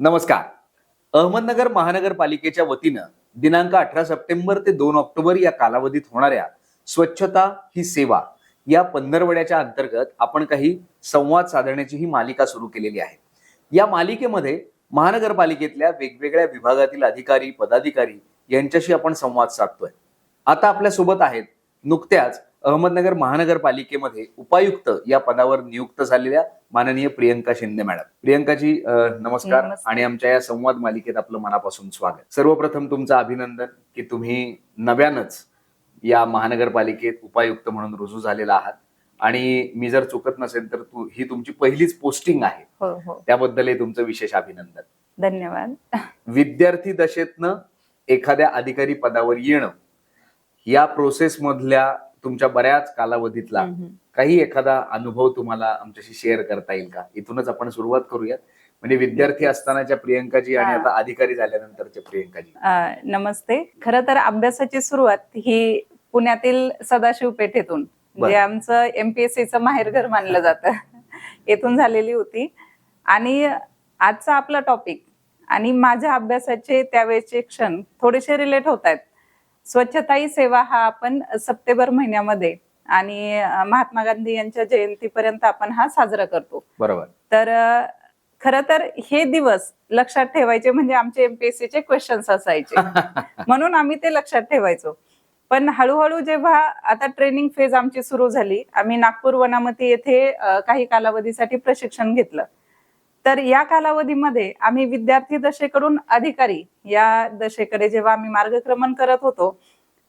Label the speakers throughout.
Speaker 1: नमस्कार. अहमदनगर महानगरपालिकेच्या वतीनं दिनांक अठरा सप्टेंबर ते दोन ऑक्टोबर या कालावधीत होणाऱ्या स्वच्छता ही सेवा या पंधरवड्याच्या अंतर्गत आपण काही संवाद साधण्याची ही मालिका सुरू केलेली आहे. या मालिकेमध्ये महानगरपालिकेतल्या वेगवेगळ्या विभागातील अधिकारी पदाधिकारी यांच्याशी आपण संवाद साधतोय. आता आपल्यासोबत आहेत नुकत्याच अहमदनगर महानगरपालिकेमध्ये उपायुक्त या पदावर नियुक्त झालेल्या माननीय प्रियंका शिंदे मॅडम. प्रियंकाजी नमस्कार. आणि आमच्या या संवाद मालिकेत आपलं मनापासून स्वागत. सर्वप्रथम तुमचं अभिनंदन की तुम्ही नव्यानच या महानगरपालिकेत उपायुक्त म्हणून रुजू झालेला आहात. आणि मी जर चुकत नसेल तर तू ही तुमची पहिलीच पोस्टिंग आहे.
Speaker 2: हो हो.
Speaker 1: त्याबद्दलही तुमचं विशेष अभिनंदन.
Speaker 2: धन्यवाद.
Speaker 1: विद्यार्थी दशेतनं एखाद्या अधिकारी पदावर येणं या प्रोसेस मधल्या तुमच्या बऱ्याच कालावधीतला. काही एखादा अनुभव तुम्हाला आमच्याशी शेअर करता येईल का? इथूनच आपण सुरुवात करूयात. म्हणजे विद्यार्थी असतानाच्या प्रियंकाजी आणि. आता अधिकारी झाल्यानंतरच्या प्रियंकाजी.
Speaker 2: नमस्ते. खर तर अभ्यासाची सुरुवात ही पुण्यातील सदाशिव पेठेतून. जे आमचं एमपीएससीचं माहेरघर मानलं जातं. येथून झालेली होती. आणि आजचा आपला टॉपिक आणि माझ्या अभ्यासाचे त्यावेळेचे क्षण थोडेसे रिलेट होत आहेत. स्वच्छता ही सेवा हा आपण सप्टेंबर महिन्यामध्ये आणि महात्मा गांधी यांच्या जयंतीपर्यंत आपण हा साजरा करतो.
Speaker 1: बरोबर.
Speaker 2: तर खर तर हे दिवस लक्षात ठेवायचे म्हणजे आमचे एमपीएससी चे क्वेश्चन्स असायचे. म्हणून आम्ही ते लक्षात ठेवायचो. पण हळूहळू जेव्हा आता ट्रेनिंग फेज आमची सुरू झाली आम्ही नागपूर वनामती येथे काही कालावधीसाठी प्रशिक्षण घेतलं. तर या कालावधीमध्ये आम्ही विद्यार्थी दशेकडून अधिकारी या दशेकडे जेव्हा आम्ही मार्गक्रमण करत होतो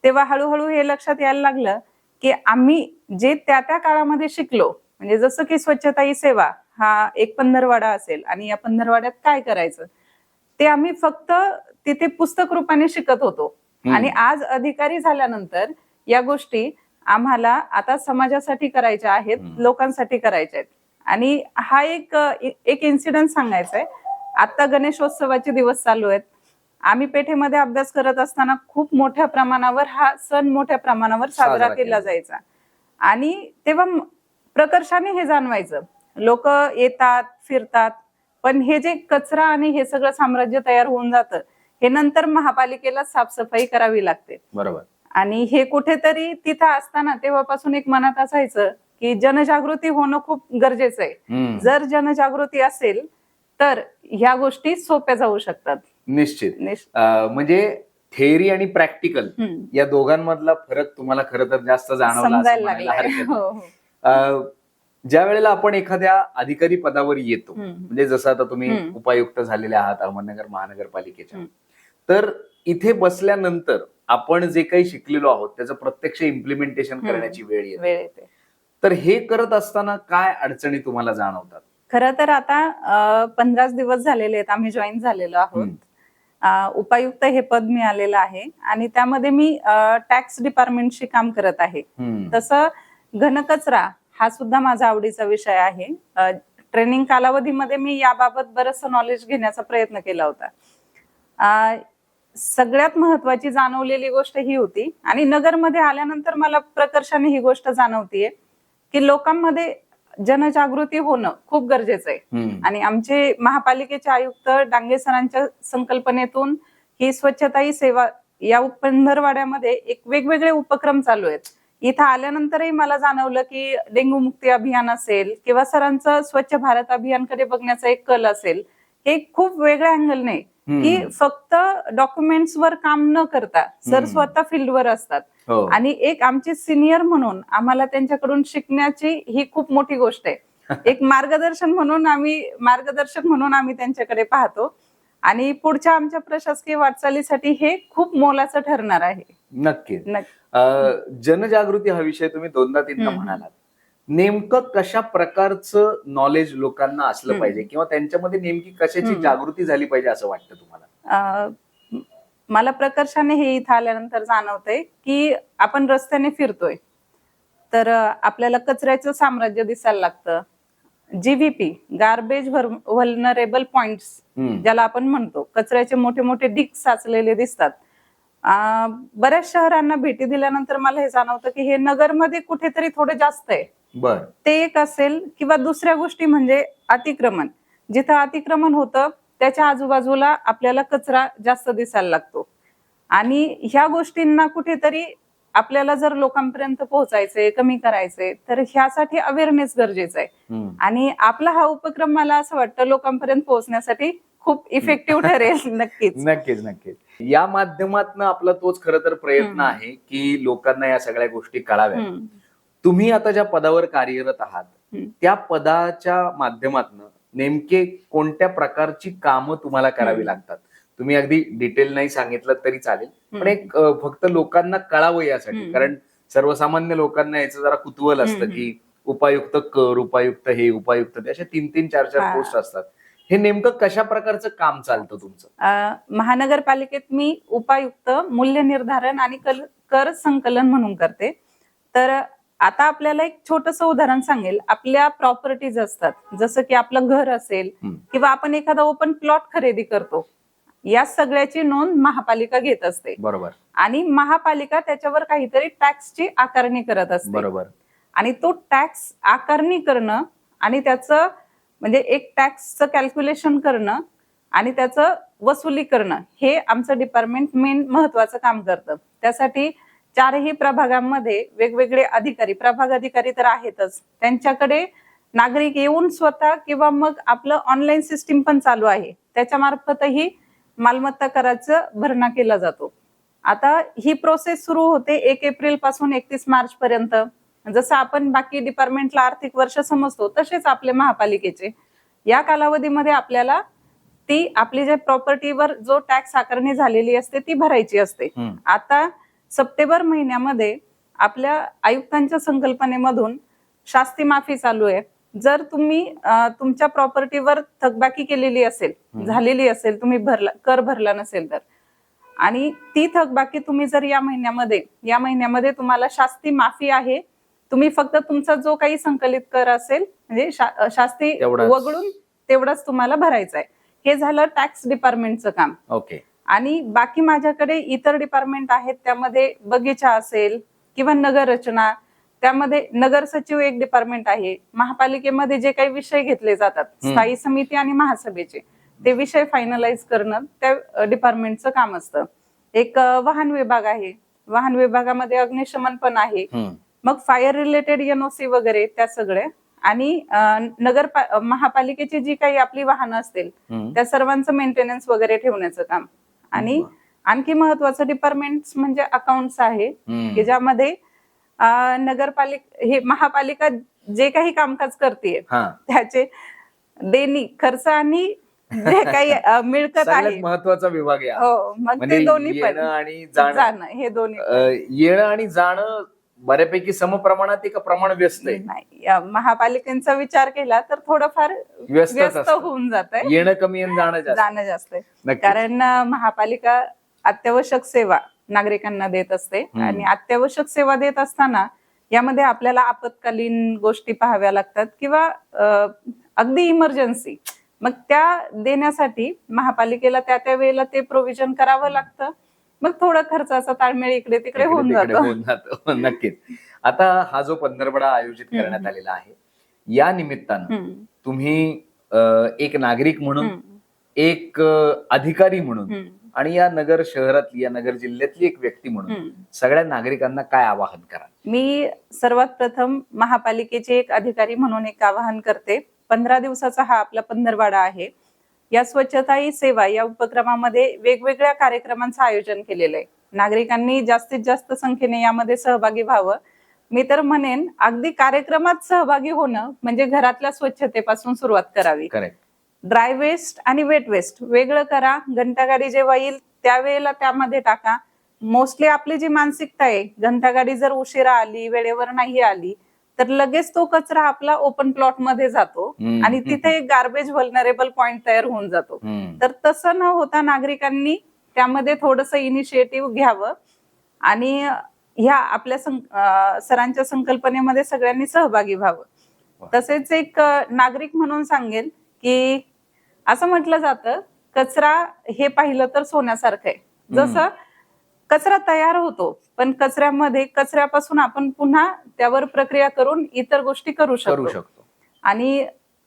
Speaker 2: तेव्हा हळूहळू हे लक्षात यायला लागलं की आम्ही जे त्या त्या काळामध्ये शिकलो म्हणजे जसं की स्वच्छता ही सेवा हा एक पंधरवाडा असेल आणि या पंधरवाड्यात काय करायचं? ते आम्ही फक्त तिथे पुस्तक रूपाने शिकत होतो. आणि आज अधिकारी झाल्यानंतर या गोष्टी आम्हाला आता समाजासाठी करायच्या आहेत. लोकांसाठी करायच्या आहेत. आणि हा एक एक इन्सिडेंट सांगायचा आहे आता गणेशोत्सवाचे दिवस चालू आहेत. आम्ही पेठेमध्ये अभ्यास करत असताना खूप मोठ्या प्रमाणावर हा सण मोठ्या प्रमाणावर
Speaker 1: साजरा केला
Speaker 2: जायचा. आणि तेव्हा प्रकर्षाने हे जाणवायचं. लोक येतात फिरतात पण हे जे कचरा आणि हे सगळं साम्राज्य तयार होऊन जातं हे नंतर महापालिकेला साफसफाई करावी लागते.
Speaker 1: बरोबर.
Speaker 2: आणि हे कुठेतरी तिथं असताना तेव्हापासून एक मनात असायचं की जनजागृती होणं खूप गरजेचं आहे. जर जनजागृती असेल तर ह्या गोष्टी सोप्या जाऊ शकतात.
Speaker 1: निश्चित म्हणजे थेअरी आणि प्रॅक्टिकल. या दोघांमधला फरक तुम्हाला खरं तर जास्त जाणवला.
Speaker 2: हो, हो.
Speaker 1: ज्या वेळेला आपण एखाद्या अधिकारी पदावर येतो. म्हणजे जसं आता तुम्ही. उपायुक्त झालेले आहात अहमदनगर महानगरपालिकेच्या. तर इथे बसल्यानंतर आपण जे काही शिकलेलो आहोत त्याचं प्रत्यक्ष इम्प्लिमेंटेशन. करण्याची वेळ येते तर हे करत असताना काय अडचणी तुम्हाला जाणवतात
Speaker 2: खरं तर आता पंधराच दिवस झालेले आहेत आम्ही जॉईन झालेलो आहोत उपायुक्त हे पद मिळालेलं आहे. आणि त्यामध्ये मी टॅक्स डिपार्टमेंटशी काम करत आहे. तसं घनकचरा हा सुद्धा माझा आवडीचा विषय आहे. ट्रेनिंग कालावधीमध्ये मी याबाबत बरंचसं नॉलेज घेण्याचा प्रयत्न केला होता. सगळ्यात महत्वाची जाणवलेली गोष्ट ही होती. आणि नगरमध्ये आल्यानंतर मला प्रकर्षाने ही गोष्ट जाणवतीये की लोकांमध्ये जनजागृती होणं खूप गरजेचं आहे. आणि आमचे महापालिकेचे आयुक्त डांगे सरांच्या संकल्पनेतून ही स्वच्छता ही सेवा या पंधरवाड्यामध्ये एक वेगवेगळे उपक्रम चालू आहेत इथं आल्यानंतरही मला जाणवलं की डेंग्यू मुक्ती अभियान असेल किंवा सरांचं स्वच्छ भारत अभियानकडे बघण्याचा एक कल असेल हे खूप वेगळ्या अँगलने. की फक्त डॉक्युमेंट्स वर काम न करता सर. स्वतः फील्डवर असतात. आणि एक आमचे सिनियर म्हणून आम्हाला त्यांच्याकडून शिकण्याची ही खूप मोठी गोष्ट आहे एक मार्गदर्शन म्हणून आम्ही मार्गदर्शक म्हणून आम्ही त्यांच्याकडे पाहतो आणि पुढच्या आमच्या प्रशासकीय वाटचालीसाठी हे खूप मोलाचं ठरणार आहे
Speaker 1: नक्कीच
Speaker 2: नक्की.
Speaker 1: जनजागृती हा विषय तुम्ही दोनदा तीनदा. म्हणालात नेमकं कशा प्रकारचं नॉलेज लोकांना असलं. पाहिजे किंवा त्यांच्यामध्ये नेमकी कशाची. जागृती झाली पाहिजे असं वाटतं तुम्हाला
Speaker 2: मला प्रकर्षाने हे इथं आल्यानंतर जाणवतंय की आपण रस्त्याने फिरतोय. तर आपल्याला कचऱ्याचं साम्राज्य दिसायला लागतं. जीव्हीपी गार्बेज व्हलनरेबल पॉइंट्स
Speaker 1: हम्म.
Speaker 2: ज्याला आपण म्हणतो. कचऱ्याचे मोठे मोठे डिक साचलेले दिसतात. बऱ्याच शहरांना भेटी दिल्यानंतर मला हे जाणवतं की हे नगरमध्ये कुठेतरी थोडं जास्त आहे. ते एक असेल किंवा दुसऱ्या गोष्टी म्हणजे अतिक्रमण. जिथं अतिक्रमण होतं त्याच्या आजूबाजूला आपल्याला कचरा जास्त दिसायला लागतो आणि ह्या गोष्टींना कुठेतरी आपल्याला जर लोकांपर्यंत पोहोचायचंय कमी करायचंय तर ह्यासाठी अवेअरनेस गरजेचं आहे. आणि आपला हा उपक्रम मला असं वाटतं लोकांपर्यंत पोहोचण्यासाठी खूप इफेक्टिव्ह ठरेल नक्कीच
Speaker 1: नक्कीच नक्कीच या माध्यमातून आपला तोच खर तर प्रयत्न. आहे की लोकांना या सगळ्या गोष्टी कळाव्या. तुम्ही आता ज्या पदावर कार्यरत आहात. त्या पदाच्या माध्यमातून नेमके कोणत्या प्रकारची कामं तुम्हाला करावी. लागतात तुम्ही अगदी डिटेल नाही सांगितलं तरी चालेल पण. एक फक्त लोकांना कळावं यासाठी. कारण सर्वसामान्य लोकांना याचं जरा कुतूहल असतं. की उपायुक्त कर उपायुक्त हे उपायुक्त ते अशा तीन तीन चार चार. पोस्ट असतात हे नेमकं कशा प्रकारचं काम चालतं तुमचं
Speaker 2: महानगरपालिकेत मी उपायुक्त मूल्य निर्धारण आणि कर संकलन म्हणून करते तर आता आपल्याला एक छोटस उदाहरण सांगेल. आपल्या प्रॉपर्टीज असतात. जसं की आपलं घर असेल. किंवा आपण एखादा ओपन प्लॉट खरेदी करतो. या सगळ्याची नोंद महापालिका घेत असते.
Speaker 1: बरोबर.
Speaker 2: आणि महापालिका त्याच्यावर काहीतरी टॅक्सची आकारणी करत असते.
Speaker 1: बरोबर.
Speaker 2: आणि तो टॅक्स आकारणी करणं आणि त्याचं म्हणजे एक टॅक्सचं कॅल्क्युलेशन करणं आणि त्याचं वसुली करणं हे आमचं डिपार्टमेंट मेन महत्वाचं काम करतं. त्यासाठी चारही प्रभागांमध्ये वेगवेगळे अधिकारी प्रभाग अधिकारी तर आहेतच. त्यांच्याकडे नागरिक येऊन स्वतः किंवा मग आपलं ऑनलाईन सिस्टीम पण चालू आहे. त्याच्या मार्फतही मालमत्ता कराचा भरणा केला जातो. आता ही प्रोसेस सुरू होते एक एप्रिलपासून एकतीस मार्च पर्यंत. जसं आपण बाकी डिपार्टमेंटला आर्थिक वर्ष समजतो तसेच आपले महापालिकेचे. या कालावधीमध्ये आपल्याला ती आपली जे प्रॉपर्टीवर जो टॅक्स आकारणी झालेली असते ती भरायची असते. आता सप्टेंबर महिन्यामध्ये आपल्या आयुक्तांच्या संकल्पनेमधून शास्ती माफी चालू आहे. जर तुम्ही तुमच्या प्रॉपर्टीवर थकबाकी केलेली असेल. झालेली असेल तुम्ही भरला कर भरला नसेल तर. आणि ती थकबाकी तुम्ही जर या महिन्यामध्ये या महिन्यामध्ये तुम्हाला शास्ती माफी आहे तुम्ही फक्त तुमचा जो काही संकलित कर असेल म्हणजे शा- शास्ती. वगळून तेवढाच तुम्हाला भरायचं आहे. हे झालं टॅक्स डिपार्टमेंटचं काम.
Speaker 1: ओके.
Speaker 2: आणि बाकी माझ्याकडे इतर डिपार्टमेंट आहेत त्यामध्ये बगीचा असेल किंवा नगर रचना त्यामध्ये नगर सचिव एक डिपार्टमेंट आहे महापालिकेमध्ये जे काही विषय घेतले जातात. स्थायी समिती आणि महासभेचे ते विषय फायनलाइज करणं त्या डिपार्टमेंटचं काम असतं एक वाहन विभाग आहे वाहन विभागामध्ये अग्निशमन पण आहे. मग फायर रिलेटेड एनओसी वगैरे त्या सगळे आणि नगर महापालिकेची जी काही आपली वाहनं असतील. त्या सर्वांचं मेंटेनन्स वगैरे ठेवण्याचं काम आणि आणखी महत्वाचं डिपार्टमेंट म्हणजे अकाउंट्स आहे. की ज्यामध्ये नगरपालिक हे महापालिका जे काही कामकाज करते त्याचे देणी खर्च आणि जे काही मिळकत आहे
Speaker 1: महत्त्वाचा विभाग आहे हा.
Speaker 2: मग
Speaker 1: म्हणजे
Speaker 2: ते दोन्ही
Speaker 1: येणं
Speaker 2: पण
Speaker 1: आणि जाणं
Speaker 2: हे दोन्ही
Speaker 1: येणं आणि जाणं बऱ्यापैकी समप्रमाणात आहे का प्रमाण व्यस्त आहे
Speaker 2: नाही या महापालिकेचा विचार केला तर थोडंफार
Speaker 1: व्यस्तच
Speaker 2: व्यस्त
Speaker 1: असतं.
Speaker 2: होऊन जात आहे
Speaker 1: येणं कमी आणि जाणं जास्त
Speaker 2: जाणं जास्त आहे. कारण अं, महापालिका अत्यावश्यक सेवा नागरिकांना देत असते
Speaker 1: हम्म.
Speaker 2: आणि अत्यावश्यक सेवा देत असताना यामध्ये आपल्याला आपत्कालीन गोष्टी पाहाव्या लागतात किंवा अं, अगदी इमर्जन्सी मग त्या देण्यासाठी महापालिकेला त्या त्या वेळेला ते प्रोव्हिजन करावं लागतं मग थोडं खर्चाचा ताळमेळ इकडे तिकडे होऊन जातो
Speaker 1: होऊन जातो नक्कीच आता हा जो पंधरवडा आयोजित. करण्यात आलेला आहे या निमित्तानं. तुम्ही एक नागरिक म्हणून. एक अधिकारी म्हणून. आणि या नगर शहरातली या नगर जिल्ह्यातली एक व्यक्ती म्हणून. सगळ्या नागरिकांना काय आवाहन करा
Speaker 2: मी सर्वात प्रथम महापालिकेचे एक अधिकारी म्हणून एक आवाहन करते पंधरा दिवसाचा हा आपला पंधरवाडा आहे या स्वच्छता ही सेवा या उपक्रमामध्ये वेगवेगळ्या कार्यक्रमांचं आयोजन केलेलं आहे नागरिकांनी जास्तीत जास्त संख्येने यामध्ये सहभागी व्हावं. मी तर म्हणेन अगदी कार्यक्रमात सहभागी होणं म्हणजे घरातल्या स्वच्छतेपासून सुरुवात करावी.
Speaker 1: करेक्ट
Speaker 2: ड्राय वेस्ट आणि वेट वेस्ट वेगळं करा घंटागाडी जेव्हा येईल त्यावेळेला त्यामध्ये टाका. मोस्टली आपली जी मानसिकता आहे घंटागाडी जर उशिरा आली वेळेवर नाही आली तर लगेच तो कचरा आपला ओपन प्लॉटमध्ये जातो. आणि तिथे एक गार्बेज व्हलनरेबल पॉइंट तयार होऊन जातो. तर तसं न होता नागरिकांनी त्यामध्ये थोडस इनिशिएटिव्ह घ्यावं आणि ह्या आपल्या सरांच्या संकल्पनेमध्ये सगळ्यांनी सहभागी व्हावं. तसेच एक नागरिक म्हणून सांगेल की असं म्हटलं जातं कचरा हे पाहिलं तर सोन्यासारखं आहे. जसं कचरा तयार होतो पण कचऱ्यामध्ये कचऱ्यापासून आपण पुन्हा त्यावर प्रक्रिया करून इतर गोष्टी करू
Speaker 1: करू
Speaker 2: शकतो.
Speaker 1: शकतो
Speaker 2: आणि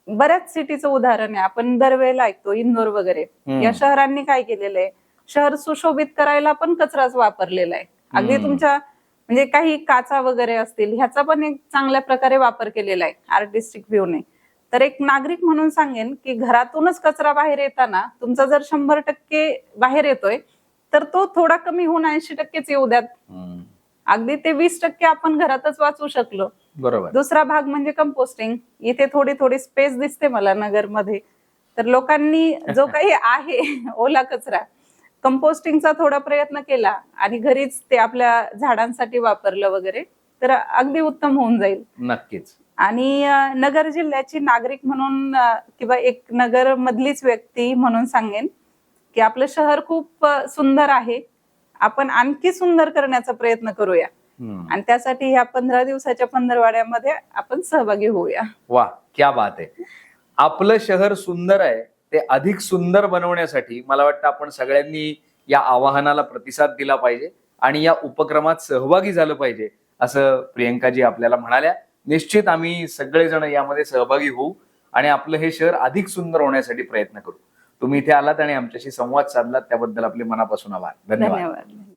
Speaker 2: बऱ्याच सिटीचं उदाहरण आहे. आपण दरवेळेला ऐकतो इंदोर वगैरे.
Speaker 1: हम्म.
Speaker 2: या शहरांनी काय केलेलं आहे? शहर सुशोभित करायला पण कचराच वापरलेला आहे. अगदी
Speaker 1: हम्म.
Speaker 2: तुमच्या म्हणजे काही काचा वगैरे असतील ह्याचा पण एक चांगल्या प्रकारे वापर केलेला आहे आर्टिस्टिक व्ह्यूने. तर एक नागरिक म्हणून सांगेन की घरातूनच कचरा बाहेर येताना तुमचा जर शंभर टक्के बाहेर येतोय तर तो थोडा कमी होऊन ऐंशी टक्केच येऊ द्यात. अगदी ते वीस टक्के आपण घरातच वाचू शकलो.
Speaker 1: बरोबर.
Speaker 2: दुसरा भाग म्हणजे कंपोस्टिंग इथे थोडी थोडी स्पेस दिसते मला नगरमध्ये. तर लोकांनी जो काही आहे ओला कचरा कंपोस्टिंगचा थोडा प्रयत्न केला आणि घरीच ते आपल्या झाडांसाठी वापरलं वगैरे तर अगदी उत्तम होऊन जाईल.
Speaker 1: नक्कीच.
Speaker 2: आणि नगर जिल्ह्याची नागरिक म्हणून किंवा एक नगर मधलीच व्यक्ती म्हणून सांगेन की आपलं शहर खूप सुंदर आहे. आपण आणखी सुंदर करण्याचा प्रयत्न करूया. आणि त्यासाठी ह्या पंधरा दिवसाच्या पंधरवाड्यामध्ये आपण सहभागी होऊया.
Speaker 1: वा क्या बात आहे. आपलं शहर सुंदर आहे ते अधिक सुंदर बनवण्यासाठी मला वाटतं आपण सगळ्यांनी या आवाहनाला प्रतिसाद दिला पाहिजे आणि या उपक्रमात सहभागी झालं पाहिजे असं प्रियंकाजी आपल्याला म्हणाल्या. निश्चित आम्ही सगळेजण यामध्ये सहभागी होऊ आणि आपलं हे शहर अधिक सुंदर होण्यासाठी प्रयत्न करू. तुम्ही इथे आलात आणि आमच्याशी संवाद साधलात त्याबद्दल आपले मनापासून आभार. धन्यवाद.
Speaker 2: धन्यवाद.